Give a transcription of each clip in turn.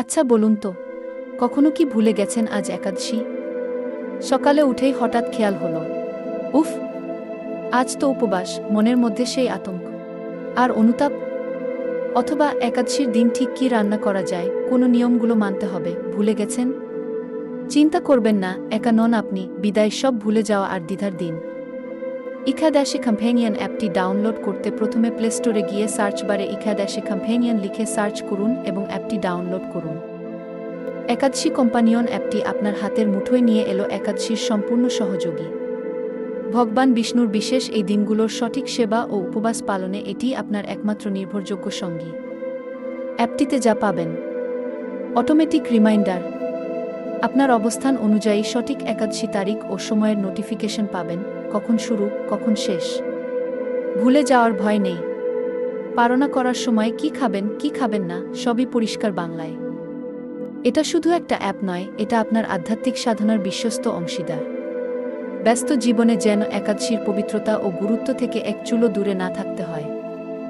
আচ্ছা বলুন তো, কখনো কি ভুলে গেছেন আজ একাদশী? সকালে উঠেই হঠাৎ খেয়াল হলো। উফ, আজ তো উপবাস, মনের মধ্যে সেই আতঙ্ক। আর অনুতাপ? অথবা একাদশীর দিন ঠিক কি রান্না করা যায়, কোনো নিয়মগুলো মানতে হবে, ভুলে গেছেন? চিন্তা করবেন না, একা নন আপনি, বিদায় সব ভুলে যাওয়া আর দ্বিধার দিন। ইখাদাসি কম্পেনিয়ন অ্যাপটি ডাউনলোড করতে প্রথমে প্লে স্টোরে গিয়ে সার্চ বারে ইখাদাসি কম্পেনিয়ন লিখে সার্চ করুন এবং অ্যাপটি ডাউনলোড করুন। একাদশী কম্পানিয়ন অ্যাপটি আপনার হাতের মুঠোয় নিয়ে এলো একাদশীর সম্পূর্ণ সহযোগী। ভগবান বিষ্ণুর বিশেষ এই দিনগুলোর সঠিক সেবা ও উপবাস পালনে এটি আপনার একমাত্র নির্ভরযোগ্য সঙ্গী। অ্যাপটিতে যা পাবেন। অটোমেটিক রিমাইন্ডার আপনার অবস্থান অনুযায়ী সঠিক একাদশী তারিখ ও সময়ের নোটিফিকেশন পাবেন, কখন শুরু, কখন শেষ। ভুলে যাওয়ার ভয় নেই। পারনা করার সময় কি খাবেন কি খাবেন না, সবই পরিষ্কার বাংলায়। এটা শুধু একটা অ্যাপ নয়, এটা আপনার আধ্যাত্মিক সাধনার বিশ্বস্ত অংশীদার। ব্যস্ত জীবনে যেন একাদশীর পবিত্রতা ও গুরুত্ব থেকে এক চুলো দূরে না থাকতে হয়।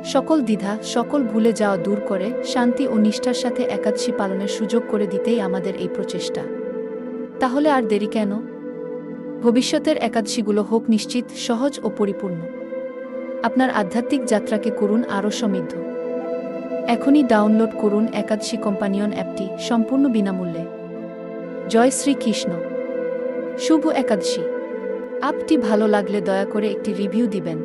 সকল দ্বিধা, সকল ভুলে যাওয়া দূর করে, শান্তি ও নিষ্ঠার সাথে একাদশী পালনের সুযোগ করে দিতেই আমাদের এই প্রচেষ্টা। তাহলে আর দেরি কেন? ভবিষ্যতের একাদশীগুলো হোক নিশ্চিত, সহজ ও পরিপূর্ণ। আপনার আধ্যাত্মিক যাত্রাকে করুন আরও সমৃদ্ধ। এখনই ডাউনলোড করুন একাদশী কোম্পানিয়ন অ্যাপটি সম্পূর্ণ বিনামূল্যে। জয় শ্রীকৃষ্ণ। শুভ একাদশী। অ্যাপটি ভালো লাগলে দয়া করে একটি রিভিউ দিবেন।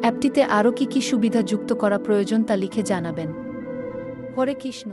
অ্যাপটিতে আরও কি কি সুবিধা যুক্ত করা প্রয়োজন তা লিখে জানাবেন। হরে কৃষ্ণ।